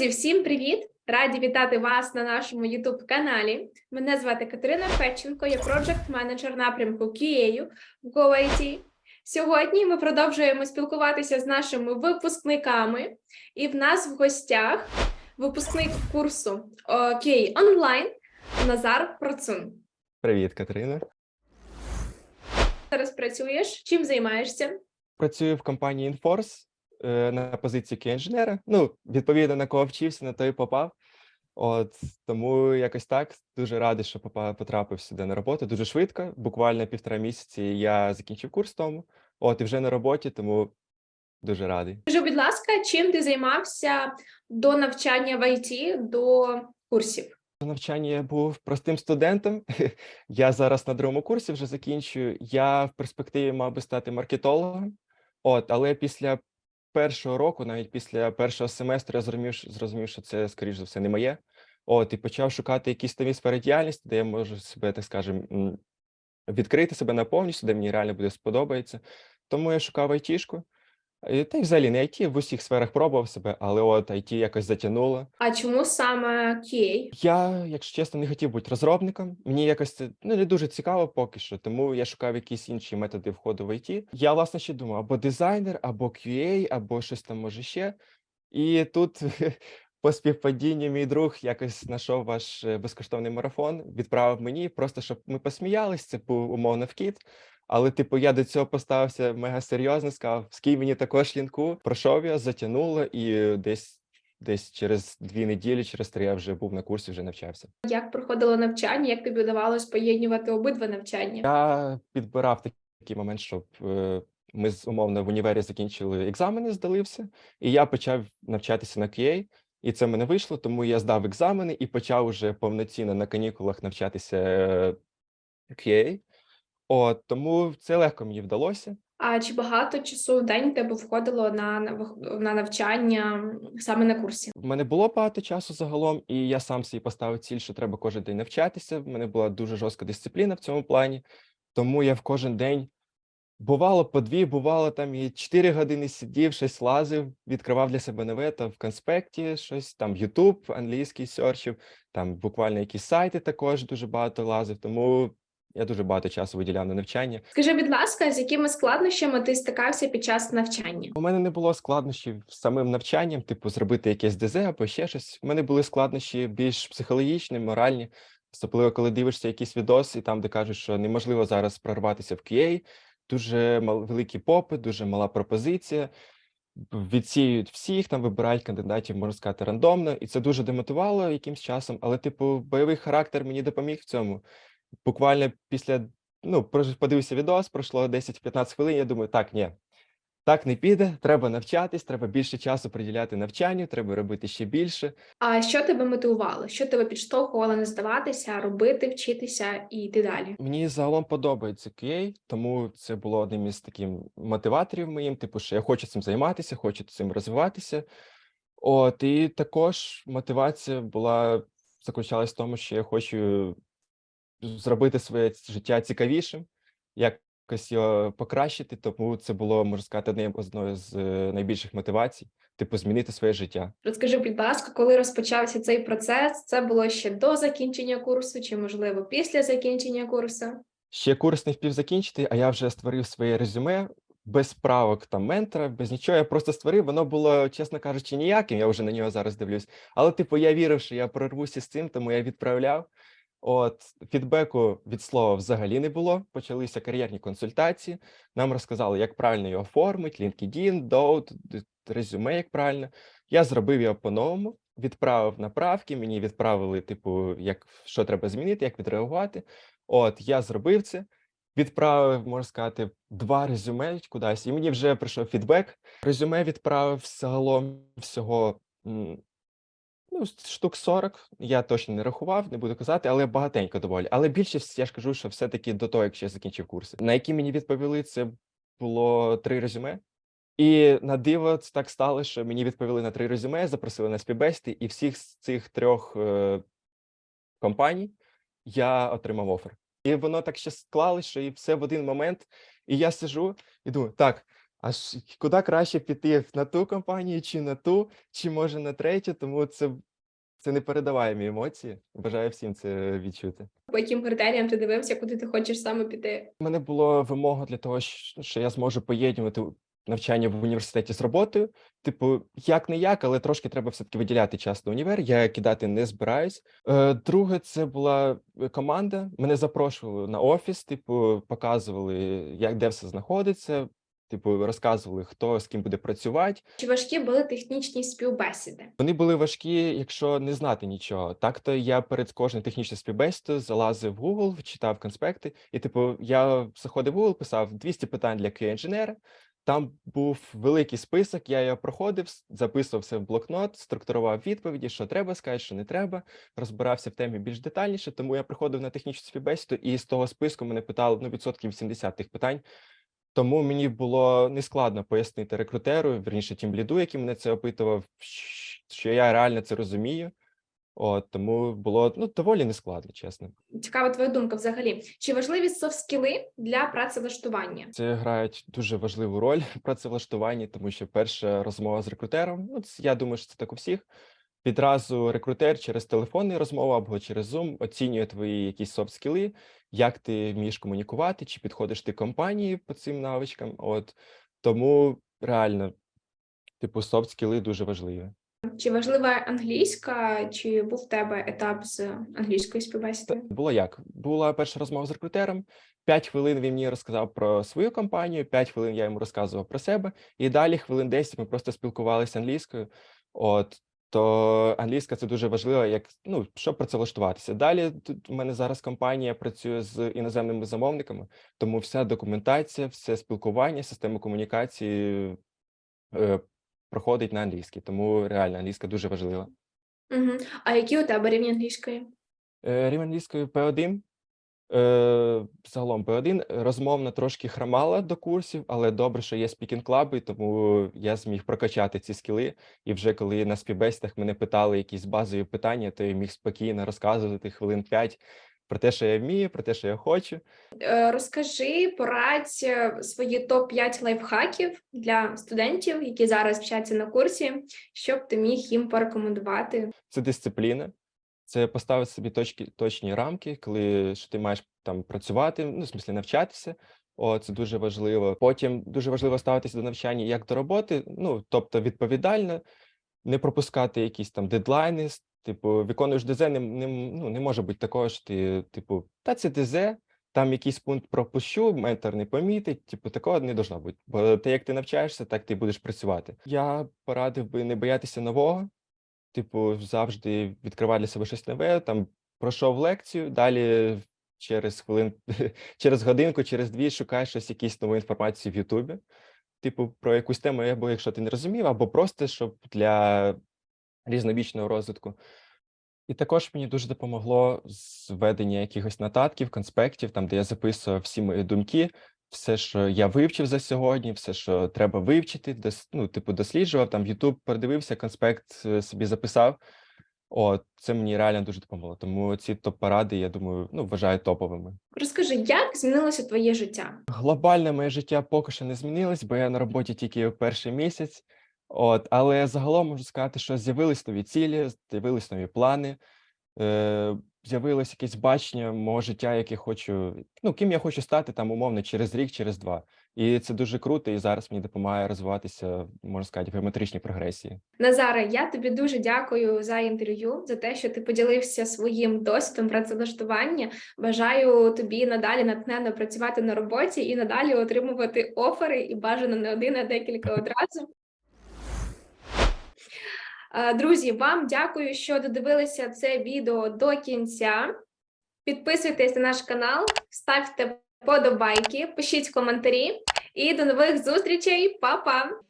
Друзі, всім привіт! Раді вітати вас на нашому youtube каналі. Мене звати Катерина Федченко, я проджект менеджер напрямку QA в GoIT. Сьогодні ми продовжуємо спілкуватися з нашими випускниками, і в нас в гостях випускник курсу QA онлайн Назар Процун. Привіт, Катерина. Зараз працюєш? Чим займаєшся? Працюю в компанії Inforce на позиції QA-інженера. Ну, відповідно, на кого вчився, на той попав. От тому якось так дуже радий, що потрапив сюди на роботу дуже швидко. Буквально півтора місяці я закінчив курс тому. От і вже на роботі, тому дуже радий. Скажи, будь ласка, чим ти займався до навчання в ІТ, до курсів? До навчання я був простим студентом. Я зараз на другому курсі вже закінчую. Я в перспективі мав би стати маркетологом. От, але після першого року, навіть після першого семестру, я зрозумів, зрозумів, що це, скоріш за все, не моє. От, і почав шукати якісь нові сфери діяльності, де я можу себе, так скажем, відкрити себе на повністю, де мені реально буде сподобається. Тому я шукав айтішку. І Та й взагалі не IT, в усіх сферах пробував себе, але от IT якось затягнуло. А чому саме QA? Я, якщо чесно, не хотів бути розробником. Мені якось це ну, не дуже цікаво поки що, тому я шукав якісь інші методи входу в IT. Я, власне, ще думав, або дизайнер, або QA, або щось там може ще. І тут по співпадінню мій друг якось знайшов ваш е, безкоштовний марафон, відправив мені, просто щоб ми посміялись, це був умовно вкид. Але, типу, я до цього поставився мега серйозно, сказав, скинь мені також лінку, пройшов його, затягнуло, і десь десь через дві неділі, через три я вже був на курсі, вже навчався. Як проходило навчання? Як тобі вдавалось поєднувати обидва навчання? Я підбирав такий момент, щоб е, ми з умовно в універі закінчили екзамени, здали все, і я почав навчатися на QA, і це мене вийшло, тому я здав екзамени і почав уже повноцінно на канікулах навчатися е, QA. От тому це легко мені вдалося. А чи багато часу в день тебе входило на, на, на навчання саме на курсі? В мене було багато часу загалом, і я сам собі поставив ціль, що треба кожен день навчатися. В мене була дуже жорстка дисципліна в цьому плані, тому я в кожен день бувало по дві, бувало там і чотири години сидів, щось лазив, відкривав для себе нове там в конспекті, щось там YouTube, англійський серчив, там буквально якісь сайти також дуже багато лазив. Тому я дуже багато часу виділяв на навчання. Скажи, будь ласка, з якими складнощами ти стикався під час навчання? У мене не було складнощів з самим навчанням, типу, зробити якесь ДЗ або ще щось. У мене були складнощі більш психологічні, моральні, особливо коли дивишся якісь відоси, там, де кажуть, що неможливо зараз прорватися в QA, дуже мал, великий попит, дуже мала пропозиція. Відсіюють всіх, там вибирають кандидатів, можна сказати, рандомно, і це дуже демотивувало якимсь часом. Але, типу, бойовий характер мені допоміг в цьому. Буквально після ну, подивився відос, пройшло 10-15 хвилин. Я думаю, так, ні, так не піде. Треба навчатись, треба більше часу приділяти навчанню, треба робити ще більше. А що тебе мотивувало? Що тебе підштовхувало не здаватися, робити, вчитися і йти далі? Мені загалом подобається QA, тому це було одним із таких мотиваторів моїм, типу, що я хочу цим займатися, хочу цим розвиватися. От і також мотивація була заключалась в тому, що я хочу зробити своє життя цікавішим, якось його покращити. Тому це було, можна сказати, однією одною з е, найбільших мотивацій, типу, змінити своє життя. Розкажи, будь ласка, коли розпочався цей процес? Це було ще до закінчення курсу, чи можливо після закінчення курсу? Ще курс не встиг закінчити, а я вже створив своє резюме без правок там ментора, без нічого. Я просто створив. Воно було, чесно кажучи, ніяким. Я вже на нього зараз дивлюсь. Але, типу, я вірив, що я прорвуся з цим, тому я відправляв. От фідбеку від слова взагалі не було. Почалися кар'єрні консультації. Нам розказали, як правильно його оформити, LinkedIn, Dout, резюме, як правильно. Я зробив його по-новому, відправив направки. Мені відправили, типу, як що треба змінити, як відреагувати. От я зробив це, відправив, можна сказати, два резюме кудись, і мені вже прийшов фідбек. Резюме відправив загалом всього ну, штук 40. Я точно не рахував, не буду казати, але багатенько доволі. Але більшість, я ж кажу, що все-таки до того, як ще закінчив курси. На які мені відповіли, це було три резюме. І на диво це так стало, що мені відповіли на три резюме, запросили на співбесіди, і всіх з цих трьох е, компаній я отримав офер. І воно так ще склалось, що і все в один момент. І я сижу і думаю, так, аж куди краще піти на ту компанію, чи на ту, чи може на третю, тому це, це не непередаваємі емоції. Бажаю всім це відчути. По яким критеріям ти дивився, куди ти хочеш саме піти? У мене була вимога для того, що я зможу поєднувати навчання в університеті з роботою. Типу, як не як, але трошки треба все-таки виділяти час на універ. Я кидати не збираюсь. Е, друге, це була команда. Мене запрошували на офіс, типу, показували, як де все знаходиться. Типу, розказували, хто з ким буде працювати. Чи важкі були технічні співбесіди? Вони були важкі, якщо не знати нічого. Так-то я перед кожною технічною співбесідою залазив в Google, читав конспекти, і типу, я заходив в Google, писав 200 питань для QA-інженера. Там був великий список, я його проходив, с- записував все в блокнот, структурував відповіді, що треба сказати, що не треба, розбирався в темі більш детальніше. Тому я приходив на технічну співбесіду, і з того списку мене питали ну, відсотків 70 тих питань. Тому мені було нескладно пояснити рекрутеру, верніше тім ліду, який мене це опитував, що я реально це розумію. От тому було ну доволі нескладно, чесно. Цікава твоя думка взагалі. Чи важливі софт-скіли для працевлаштування? Це грають дуже важливу роль в працевлаштуванні, тому що перша розмова з рекрутером. Ну, я думаю, що це так у всіх. Відразу рекрутер через телефонну розмову або через Zoom оцінює твої якісь софт-скіли, як ти вмієш комунікувати, чи підходиш ти компанії по цим навичкам. От тому реально, типу, софт-скіли дуже важливі. Чи важлива англійська, чи був в тебе етап з англійської співбесіди? було як? Була перша розмова з рекрутером. П'ять хвилин він мені розказав про свою компанію, п'ять хвилин я йому розказував про себе, і далі хвилин 10 ми просто спілкувалися англійською. От то англійська це дуже важливо, як ну щоб працевлаштуватися. Далі тут у мене зараз компанія працює з іноземними замовниками, тому вся документація, все спілкування, система комунікації е, проходить на англійській. Тому реально англійська дуже важлива. Угу. А які у тебе рівні англійської? Е, Рівень англійської P1. Е, загалом P1 розмовно трошки хромала до курсів, але добре, що є спікінг клаби, тому я зміг прокачати ці скіли. І вже коли на співбесідах мене питали якісь базові питання, то я міг спокійно розказувати хвилин 5 про те, що я вмію, про те, що я хочу. Е, Розкажи, порадь е, свої топ-5 лайфхаків для студентів, які зараз вчаться на курсі, щоб ти міг їм порекомендувати. Це дисципліна, це поставити собі точки, точні рамки, коли що ти маєш там працювати, ну, в смислі навчатися. О, це дуже важливо. Потім дуже важливо ставитися до навчання як до роботи, ну тобто відповідально, не пропускати якісь там дедлайни. Типу, виконуєш ДЗ, не, не, ну, не може бути такого, що ти, типу, та це ДЗ, там якийсь пункт пропущу, ментор не помітить. Типу, такого не должно бути. Бо те, як ти навчаєшся, так ти будеш працювати. Я порадив би не боятися нового, типу, завжди відкривати для себе щось нове. Там пройшов лекцію, далі через хвилин, через годинку, через дві шукаєш щось, якісь нову інформацію в Ютубі. Типу, про якусь тему, або якщо ти не розумів, або просто щоб для різнобічного розвитку. І також мені дуже допомогло зведення якихось нотатків, конспектів, там, де я записував всі мої думки, все, що я вивчив за сьогодні, все, що треба вивчити, дос, ну, типу, досліджував, там YouTube передивився, конспект е, собі записав. От, це мені реально дуже допомогло. Тому ці топ-поради, я думаю, ну, вважаю топовими. Розкажи, як змінилося твоє життя? Глобальне моє життя поки що не змінилось, бо я на роботі тільки перший місяць. От, але загалом можу сказати, що з'явились нові цілі, з'явились нові плани, е, з'явилось якесь бачення мого життя, яке хочу, ну, ким я хочу стати там умовно через рік, через два. І це дуже круто, і зараз мені допомагає розвиватися, можна сказати, в геометричній прогресії. Назаре, я тобі дуже дякую за інтерв'ю, за те, що ти поділився своїм досвідом працевлаштування. Бажаю тобі надалі натхненно працювати на роботі і надалі отримувати офери і бажано не один, а декілька одразу. Е, Друзі, вам дякую, що додивилися це відео до кінця. Підписуйтесь на наш канал, ставте подобайки, пишіть коментарі і до нових зустрічей. Па-па!